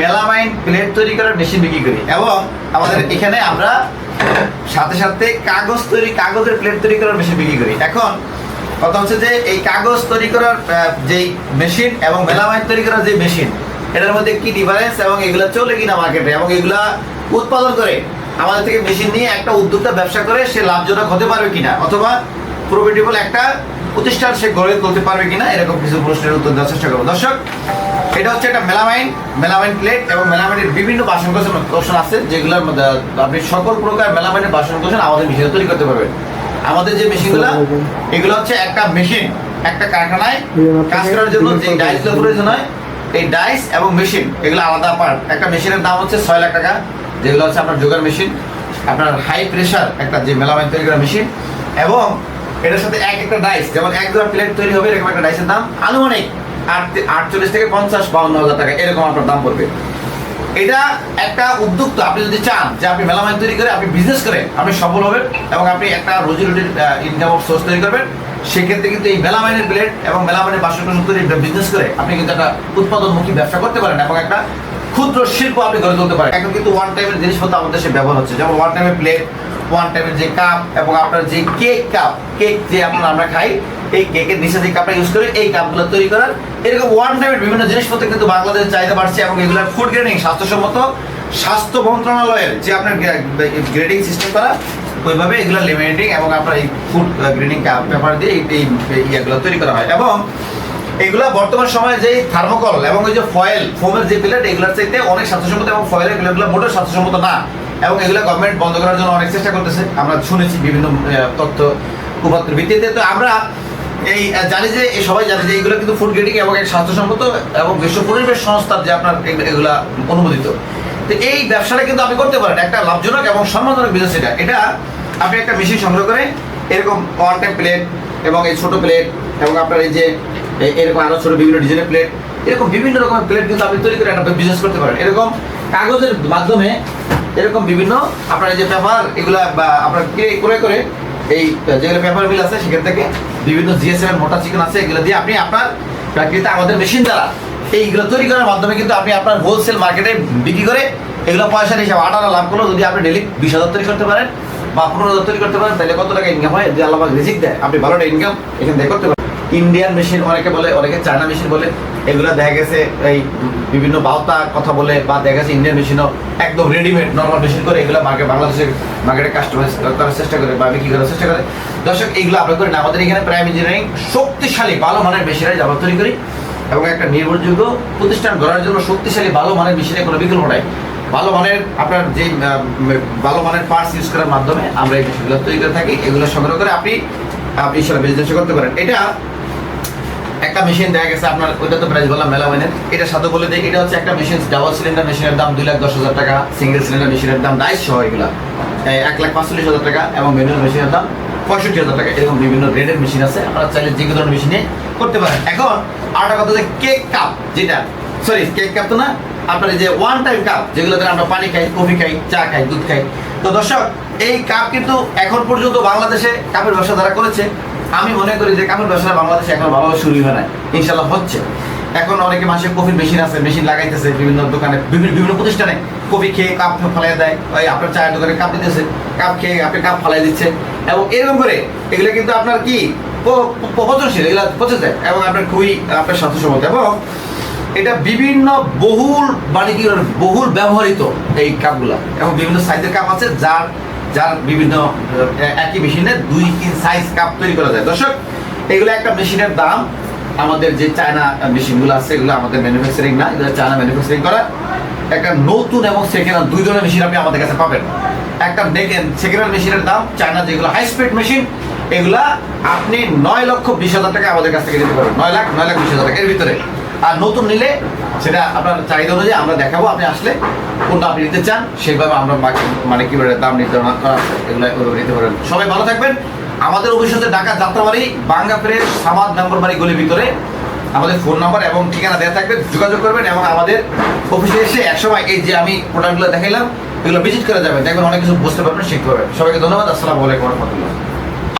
Melamine plate তৈরি করার machine বিক্রি করি। এবং আমাদের এখানে আমরা সাথে সাথে কাগজ তৈরি, কাগজের প্লেট তৈরি করার মেশিন বিক্রি করি। এখন কথা হচ্ছে যে, এই কাগজ তৈরি করার যেই মেশিন এবং মেলামাইন তৈরি করার যে মেশিন, এটার মধ্যে কি ডিফারেন্স এবং এগুলো চলে কিনা মার্কেটে এবং এগুলা উৎপাদন করে আমাদের থেকে মেশিন নিয়ে একটা উদ্যোক্তা ব্যবসা করে, সে লাভজনক হতে পারবে কিনা? অথবা প্রফিটেবল একটা প্রতিষ্ঠান সে গড়ে তুলতে পারবে কিনা এরকম কিছু প্রশ্নের উত্তর দেওয়ার চেষ্টা করব। দর্শক এটা হচ্ছে একটা মেলামাইন মেলামাইন প্লেট এবং মেলামাইনের বিভিন্ন বাসন কোষণ আছে যেগুলোর মধ্যে আপনি সকল প্রকার মেলামাইনের বাসন কোষণ আমাদের মেশিনে তৈরি করতে পারবেন। আমাদের যে মেশিনগুলো এগুলো হচ্ছে একটা মেশিন একটা কারখানায় কাজ করার জন্য যে ডাইসগুলো প্রয়োজন হয় এই ডাইস এবং মেশিন এগুলো আলাদা পার্ট একটা মেশিনের দাম হচ্ছে ছয় লাখ টাকা যেগুলো হচ্ছে আপনার যোগার মেশিন আপনার হাই প্রেশার একটা যে মেলামাইন তৈরি করা মেশিন এবং এটার সাথে এক একটা ডাইস যেমন এক দুটা প্লেট তৈরি হবে, এরকম একটা ডাইসের দাম আনুমানিক আট- আটচল্লিশ থেকে পঞ্চাশ বাউন্ন হাজার টাকা, এরকম আপনার দাম পড়বে। এটা একটা উদ্যোক্তা, আপনি যদি চান যে আপনি মেলামাইন তৈরি করে, আপনি বিজনেস করে, আপনি সফল হবেন এবং আপনি একটা রুজি রুটির ইনকাম সোর্স তৈরি করবেন, সেক্ষেত্রে কিন্তু এই মেলামাইনের প্লেট এবং মেলামাইনের বাসন কোসন তৈরি বিজনেস করে, আপনি কিন্তু একটা উৎপাদনমুখী ব্যবসা করতে পারেন এবং একটা ক্ষুদ্র শিল্প আপনি গড়ে তুলতে পারেন। এখন কিন্তু ওয়ান টাইমের জিনিসপত্র আমাদের দেশে ব্যবহার হচ্ছে, যেমন ওয়ান টাইমের প্লেট ওয়ান টাইমের যে কাপ এবং আপনার যে কেক কাপ কেক যে আপনার আমরা খাই, এই কেকের নিচে যে কাপটা ইউজ করে, এই কাপগুলো তৈরি করার এরকম ওয়ান টাইমের বিভিন্ন জিনিসপত্র কিন্তু বাংলাদেশে চাহিদা বাড়ছে এবং এগুলোর ফুড গ্রেডিং স্বাস্থ্যসম্মত স্বাস্থ্য মন্ত্রণালয়ের যে আপনার গ্রেডিং সিস্টেম করা, ওইভাবে এগুলো লিমিটেডিং এবং আপনার এই ফুড গ্রেডিং পেপার দিয়ে এই- ইয়েগুলো তৈরি করা হয়। এবং এগুলা বর্তমান সময়ে যে থার্মোকল এবং ওই যে ফয়েল ফোমের যে প্লেট এগুলোর চাইতে অনেক স্বাস্থ্যসম্মত এবং ফয়েল এগুলো এগুলো মোটেও স্বাস্থ্যসম্মত না। এবং এগুলো গভর্নমেন্ট বন্ধ করার জন্য অনেক চেষ্টা করতেছে। আমরা শুনেছি বিভিন্ন তথ্য উপাত্তের ভিত্তিতে। তো আমরা এই জানি যে, এই সবাই জানে যে এগুলো কিন্তু ফুড গ্রেডিং এবং এক স্বাস্থ্যসম্মত এবং বিশ্ব পরিবেশ সংস্থার যে আপনার এগুলা অনুমোদিত। তো এই ব্যবসাটা কিন্তু আপনি করতে পারেন একটা লাভজনক এবং সম্মানজনক বিজনেস এটা। এটা আপনি একটা মেশিন সংগ্রহ করে এরকম ওয়ান টাইম প্লেট এবং এই ছোট প্লেট এবং আপনার এই যে এরকম আরও ছোটো বিভিন্ন ডিজাইনের প্লেট এরকম বিভিন্ন রকমের প্লেট কিন্তু আপনি তৈরি করে একটা বিজনেস করতে পারেন। এরকম কাগজের মাধ্যমে এরকম বিভিন্ন আপনার যে পেপার, এগুলা আপনার ক্রে- করে এই যেগুলো পেপার মিল আছে, সেখান থেকে বিভিন্ন জিএসএম মোটা চিকেন আছে, এগুলো দিয়ে আপনি আপনার প্রাকৃতিক আমাদের মেশিন দ্বারা এইগুলো তৈরি করার মাধ্যমে কিন্তু আপনি আপনার হোলসেল মার্কেটে বিক্রি করে এগুলো পয়সার হিসাবে আট লাভ করল যদি আপনি ডেলি বিশ হাজার তৈরি করতে পারেন বা পনেরো হাজার তৈরি করতে পারেন, তাহলে কত টাকা ইনকাম হয়? যে আল্লাহ রিজিক দেয়, আপনি ভালো ইনকাম এখান থেকে করতে পারেন। ইন্ডিয়ান মেশিন অনেকে বলে, অনেকে চায়না মেশিন বলে, এগুলো দেখা গেছে এই বিভিন্ন বাউতা কথা বলে বা দেখা গেছে ইন্ডিয়ান মেশিনও একদম রেডিমেড নর্মাল মেশিন করে এগুলো মার্কেট বাংলাদেশের মার্কেটে কাস্টমাইজ করার চেষ্টা করে বা বিক্রি করার চেষ্টা করে। দর্শক এইগুলো আমরা করি না। আমাদের এখানে প্রাইম ইঞ্জিনিয়ারিং শক্তিশালী ভালো মানের মেশিনারি আমরা তৈরি করি এবং একটা নির্ভরযোগ্য প্রতিষ্ঠান গড়ার জন্য শক্তিশালী ভালো মানের মেশিনের কোনো বিকল্প নাই। ভালো মানের আপনার যে ভালো মানের পার্টস ইউজ করার মাধ্যমে আমরা এই মেশিনগুলো তৈরি করে থাকি, এগুলো সংগ্রহ করে আপনি আপনি সেটা বিজনেস করতে পারেন। এটা একটা মেশিন দেখা গেছে আপনার, ওইটা তো প্রাইস বললাম মেলামাইনের এটা সাথে বলে দিই, এটা হচ্ছে একটা মেশিন ডাবল সিলিন্ডার মেশিনের দাম দুই লাখ দশ হাজার টাকা সিঙ্গেল সিলিন্ডার মেশিনের দাম ডাইস সহ এগুলা। এক লাখ পাঁচচল্লিশ হাজার টাকা এবং ম্যানুয়াল মেশিনের দাম পঁয়ষট্টি হাজার টাকা। এরকম বিভিন্ন গ্রেডের মেশিন আছে, আপনারা চাইলে যে কোনো ধরনের মেশিনে করতে পারেন। এখন আরেকটা কথা হচ্ছে কেক কাপ যেটা সরি কেক কাপ তো না, আপনার যে ওয়ান টাইম কাপ যেগুলোতে আমরা পানি খাই, কফি খাই, চা খাই, দুধ খাই। তো দর্শক, এই কাপ কিন্তু এখন পর্যন্ত বাংলাদেশে কাপের ব্যবসা যারা করেছে আমি মনে করি যে কাপড় ব্যবসা বাংলাদেশে এখন ভালোভাবে শুরু হয় না ইনশাল্লাহ হচ্ছে। এখন অনেকে মাসে কফির মেশিন আছে মেশিন লাগাইতেছে, বিভিন্ন দোকানে, বিভিন্ন বিভিন্ন প্রতিষ্ঠানে কফি খেয়ে কাপ ফালাই দেয়, ওই আপনার চায়ের দোকানে কাপ দিতেছে, কাপ খেয়ে আপনি কাপ ফালাই দিচ্ছে এবং এরকম করে এগুলো কিন্তু আপনার কি পচনশীল, এগুলো পচে যায় এবং আপনার খুবই, আপনার স্বাস্থ্যসম্মত এবং এটা বিভিন্ন বহুল বাণিজ্যিক, বহুল ব্যবহৃত এই কাপগুলা এবং বিভিন্ন সাইজের কাপ আছে যার যার বিভিন্ন একই মেশিনে দুই, তিন সাইজ কাপ তৈরি করা যায়। দর্শক, এগুলো একটা মেশিনের দাম। আমাদের যে চায়না মেশিনগুলো আছে, এগুলো আমাদের ম্যানুফ্যাকচারিং না, এগুলো চায়না ম্যানুফ্যাকচারিং করা। একটা নতুন এবং সেকেন্ড দুই ধরনের মেশিন আপনি আমাদের কাছে পাবেন। একটা দেখেন সেকেন্ড মেশিনের দাম চায়না যেগুলো হাই স্পিড মেশিন এগুলা আপনি নয় লক্ষ বিশ হাজার টাকা আমাদের কাছ থেকে নিতে পারবেন। নয় লাখ নয় লাখ বিশ হাজার টাকা। এর ভিতরে আর নতুন নিলে সেটা আপনার চাহিদা অনুযায়ী আমরা দেখাবো, আপনি আসলে কোনটা আপনি নিতে চান, সেইভাবে আমরা মানে কি বলে, দাম নির্ধারণ করা এগুলো নিতে পারবেন। সবাই ভালো থাকবেন। আমাদের অফিসে ঢাকা যাত্রাবাড়ি, বাঙ্গা ফ্রেশ সামাদ নম্বর বাড়ি গলির ভিতরে। আমাদের ফোন নাম্বার এবং ঠিকানা দেওয়া থাকবে, যোগাযোগ করবেন এবং আমাদের অফিসে এসে একসময় এই যে আমি প্রোডাক্টগুলো দেখাইলাম, এগুলো ভিজিট করে যাবেন। দেখবেন অনেক কিছু বুঝতে পারবেন, শিখতে পারবেন। সবাইকে ধন্যবাদ, আসসালামু আলাইকুম রহমতুল্লাহ।